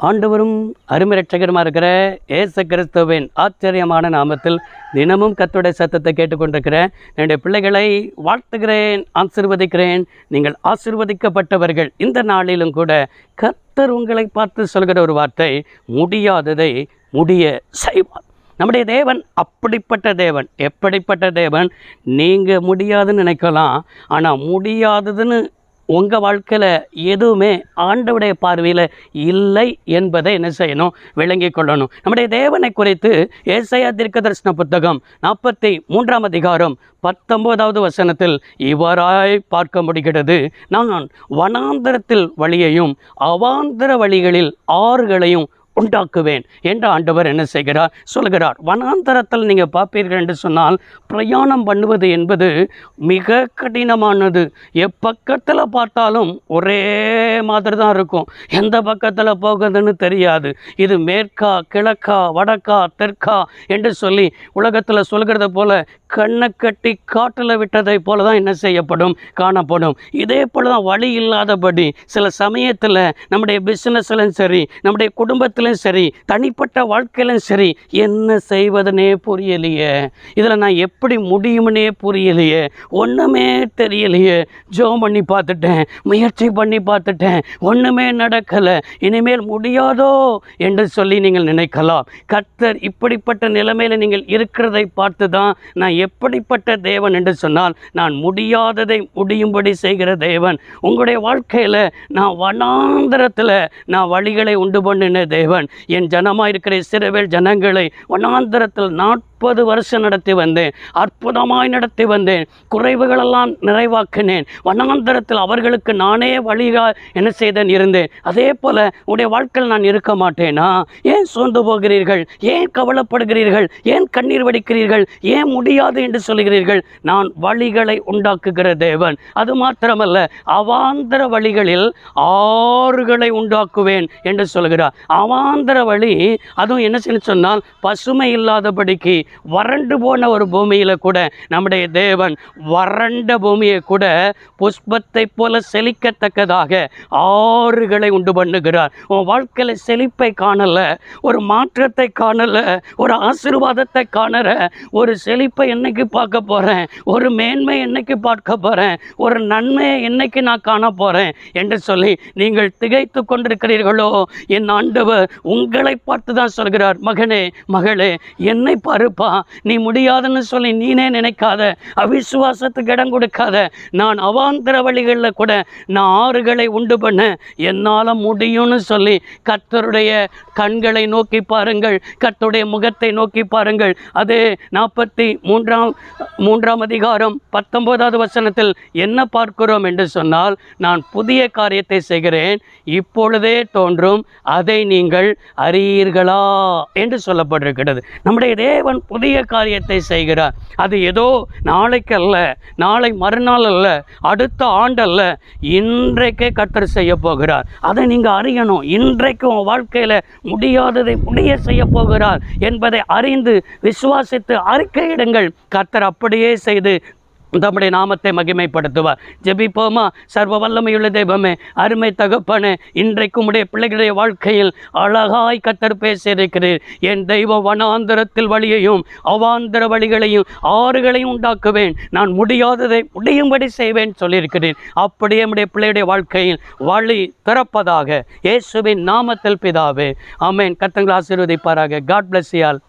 ஆண்டவரும் அருமிரட்சகருமா இருக்கிற ஏச கிறிஸ்துவின் ஆச்சரியமான நாமத்தில் தினமும் கத்துடைய சத்தத்தை கேட்டுக்கொண்டிருக்கிறேன் என்னுடைய பிள்ளைகளை வாழ்த்துகிறேன் ஆசிர்வதிக்கிறேன். நீங்கள் ஆசிர்வதிக்கப்பட்டவர்கள். இந்த நாளிலும் கூட கர்த்தர் உங்களை பார்த்து சொல்கிற ஒரு வார்த்தை முடியாததை முடிய செய்வார். நம்முடைய தேவன் அப்படிப்பட்ட தேவன் எப்படிப்பட்ட தேவன்? நீங்கள் முடியாதுன்னு நினைக்கலாம் ஆனால் முடியாததுன்னு உங்கள் வாழ்க்கையில் எதுவுமே ஆண்டவுடைய பார்வையில் இல்லை என்பதை என்ன செய்யணும்? விளங்கி கொள்ளணும். நம்முடைய தேவனை குறித்து ஏசையா தீர்க்கதரிசன புத்தகம் நாற்பத்தி மூன்றாம் அதிகாரம் பத்தொம்போதாவது வசனத்தில் இவ்வாறாய் பார்க்க முடிகிறது. நான் வனாந்தரத்தில் வழியையும் அவாந்தர வழிகளில் ஆறுகளையும் உண்டாக்குவேன் என்று ஆண்டவர் என்ன செய்கிறார்? சொல்கிறார் வனாந்தரத்தில் நீங்கள் பார்ப்பீர்கள் என்று சொன்னால் பிரயாணம் பண்ணுவது என்பது மிக கடினமானது. எப்பக்கத்தில் பார்த்தாலும் ஒரே மாதிரி தான் இருக்கும். எந்த பக்கத்தில் போகுதுன்னு தெரியாது. இது மேற்கா கிழக்கா வடக்கா தெற்கா என்று சொல்லி உலகத்தில் சொல்கிறத போல கண்ணை கட்டி காட்டில் விட்டதை போல தான் என்ன செய்யப்படும்? காணப்படும். இதே போல தான் வழி இல்லாதபடி சில சமயத்தில் நம்முடைய பிஸ்னஸ்லையும் சரி நம்முடைய குடும்பத்திலும் சரி தனிப்பட்ட வாழ்க்கையிலும் சரி என்ன செய்வதுனே புரியலையே. இதில் நான் எப்படி முடியும்னே புரியலையே. ஒன்றுமே தெரியலையே. ஜோம் பண்ணி பார்த்துட்டேன் முயற்சி பண்ணி பார்த்துட்டேன் ஒன்றுமே நடக்கலை. இனிமேல் முடியாதோ என்று சொல்லி நீங்கள் நினைக்கலாம். கர்த்தர் இப்படிப்பட்ட நிலைமையில் நீங்கள் இருக்கிறதை பார்த்து தான் நான் எப்படிப்பட்ட தேவன் என்று சொன்னால் நான் முடியாததை முடியும்படி செய்கிற தேவன். உங்களுடைய வாழ்க்கையில் நான் வனாந்தரத்தில் நான் வழிகளை உண்டு பண்ணின தேவன். என் ஜனமாக இருக்கிற சிறுவேல் ஜனங்களை வனாந்தரத்தில் முப்பது வருஷம் நடத்தி வந்தேன். அற்புதமாய் நடத்தி வந்தேன். குறைவுகளெல்லாம் நிறைவாக்கினேன். வண்ணாந்தரத்தில் அவர்களுக்கு நானே வழிகா என்ன செய்தேன் இருந்தேன். அதே போல் உடைய வாழ்க்கையில் நான் இருக்க மாட்டேனா? ஏன் சோர்ந்து போகிறீர்கள்? ஏன் கவலைப்படுகிறீர்கள்? ஏன் கண்ணீர் வடிக்கிறீர்கள்? ஏன் முடியாது என்று சொல்கிறீர்கள் நான் வழிகளை உண்டாக்குகிற தேவன். அது மாத்திரமல்ல அவாந்தர வழிகளில் ஆறுகளை உண்டாக்குவேன் என்று சொல்கிறார். அவாந்தர வழி அதுவும் என்ன சொன்னால் பசுமை இல்லாதபடிக்கு வறண்டு போன ஒரு பூமியில் கூட நம்முடைய தேவன் வறண்ட பூமியை கூட புஷ்பத்தை போல செழிக்கத்தக்கதாக ஆறுகளை உண்டு பண்ணுகிறார். உன் வாழ்க்கையில் செழிப்பை காணல ஒரு மாற்றத்தை காணல ஒரு ஆசீர்வாதத்தை காணற ஒரு செழிப்பை என்னைக்கு பார்க்க போகிறேன் ஒரு மேன்மை என்னைக்கு பார்க்க போகிறேன் ஒரு நன்மையை என்னைக்கு நான் காண போகிறேன் என்று சொல்லி நீங்கள் திகைத்து கொண்டிருக்கிறீர்களோ? என் ஆண்டவர் உங்களை பார்த்து தான் சொல்கிறார் மகனே மகளே என்னை பாருப்பா நீ முடியாதுன்னு சொல்லி நீனே நினைக்காத அவிசுவாசத்துக்கு இடம் கொடுக்காத நான் அவாந்தர வழிகளில் கூட நான் ஆறுகளை உண்டு பண்ண என்னால் முடியும்னு சொல்லி கத்தருடைய கண்களை நோக்கி பாருங்கள் கத்தருடைய முகத்தை நோக்கி பாருங்கள். அதே நாற்பத்தி மூன்றாம் மூன்றாம் அதிகாரம் பத்தொன்பதாவது வசனத்தில் என்ன பார்க்கிறோம் என்று சொன்னால் நான் புதிய காரியத்தை செய்கிறேன் இப்பொழுதே தோன்றும் அதை நீங்கள் அறியீர்களா? என்று சொல்லப்பட்டிருக்கிறது. நம்முடைய தேவன் புதிய காரியத்தை செய்கிறார். அது ஏதோ நாளைக்கு அல்ல நாளை மறுநாள் அல்ல அடுத்த ஆண்டல்ல இன்றைக்கே கத்தர் செய்ய போகிறார். அதை நீங்கள் அறியணும். இன்றைக்கு உன் வாழ்க்கையில் முடியாததை முடிய செய்ய போகிறார் என்பதை அறிந்து விசுவாசித்து அறிக்கையிடுங்கள். கத்தர் அப்படியே செய்து தம்முடைய நாமத்தை மகிமைப்படுத்துவார் ஜெபிப்போமா? சர்வ வல்லமையுள்ள தெய்வமே அருமை தகப்பனே இன்றைக்கும் உடைய பிள்ளைகளுடைய வாழ்க்கையில் அழகாய் கத்தர் பேசியிருக்கிறீர். என் தெய்வம் வனாந்திரத்தில் வழியையும் அவாந்திர வழிகளையும் ஆறுகளையும் உண்டாக்குவேன். நான் முடியாததை முடியும்படி செய்வேன் சொல்லியிருக்கிறேன் அப்படியே நம்முடைய பிள்ளையுடைய வாழ்க்கையில் வழி திறப்பதாக இயேசுவின் நாமத்தில் பிதாவே. அமேன் கத்தங்களை ஆசீர்வதிப்பாராக. காட் பிளஸ் யால்